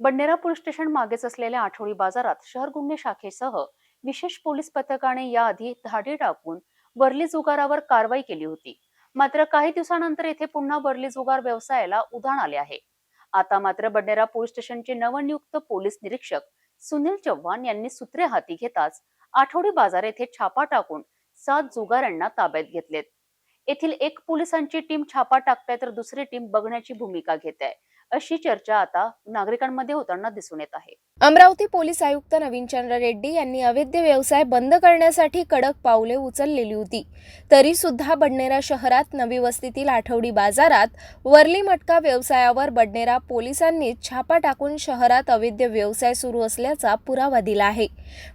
बंडेरा police station मागेच असलेल्या आठवडी बाजारात शहर गुन्हे शाखेसह विशेष पोलीस पथकाने याआधी धाडी टाकून वर्ली जुगारावर कारवाई केली होती. मात्र काही दिवसानंतर येथे पुन्हा वर्ली जुगार व्यवसायाला उधाण आले आहे. आता मात्र बंडेरा पोलीस स्टेशनचे नवनियुक्त पोलीस निरीक्षक सुनील चव्हाण यांनी सूत्रे हाती घेताच आठवडी बाजार येथे छापा टाकून सात जुगारांना ताब्यात घेतलेत. येथील एक पोलिसांची टीम छापा टाकताय तर दुसरी टीम बघण्याची भूमिका घेत आहे. अशी चर्चा आता नागरिकांमध्ये होताना दिसून येत आहे. अमरावती पोलीस आयुक्त नवीनचंद्र रेड्डी यांनी अवैध व्यवसाय बंद करण्यासाठी कडक पावले उचललेली होती. तरी सुद्धा बडनेरा शहरात नवी वस्तीतील आठवडी बाजारात वरली मटका व्यवसायावर बडनेरा पोलिसांनी छापा टाकून शहरात अवैध व्यवसाय सुरू असल्याचा पुरावा दिला आहे.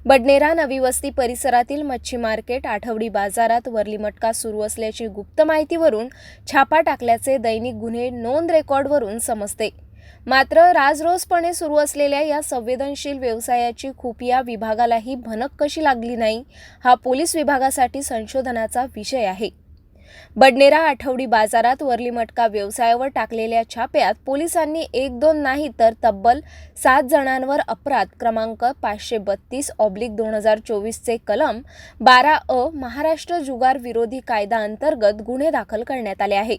बडनेरा नवी वस्ती परिसरातील मच्छी मार्केट आठवडी बाजारात वरली मटका सुरू असल्याची गुप्त माहितीवरून छापा टाकल्याचे दैनिक गुन्हे नोंद रेकॉर्डवरून समजते. मात्र राजरोसपणे सुरू असलेल्या या संवेदनशील व्यवसायाची खुफिया विभागालाही भनक कशी लागली नाही हा पोलीस विभागासाठी संशोधनाचा विषय आहे. बडनेरा आठवडी बाजारात वरली मटका व्यवसायावर टाकलेल्या छाप्यात पोलिसांनी एक दोन नाही तर तब्बल सात जणांवर अपराध क्रमांक पाचशे बत्तीस ऑब्लिक दोन हजार चोवीसचे कलम बारा अ महाराष्ट्र जुगार विरोधी कायदा अंतर्गत गुन्हे दाखल करण्यात आले आहे.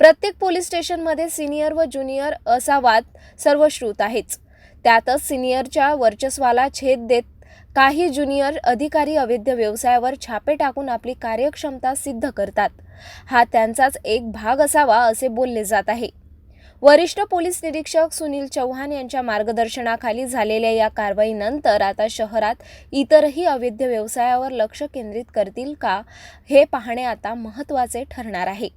प्रत्येक पोलीस स्टेशनमध्ये सिनियर व ज्युनियर असा वाद सर्वश्रुत आहेच. त्यातच सिनियरच्या वर्चस्वाला छेद देत काही ज्युनियर अधिकारी अवैध व्यवसायावर छापे टाकून आपली कार्यक्षमता सिद्ध करतात. हा त्यांचाच एक भाग असावा असे बोलले जात आहे. वरिष्ठ पोलीस निरीक्षक सुनील चव्हाण यांच्या मार्गदर्शनाखाली झालेल्या या कारवाईनंतर आता शहरात इतरही अवैध व्यवसायावर लक्ष केंद्रित करतील का हे पाहणे आता महत्त्वाचे ठरणार आहे.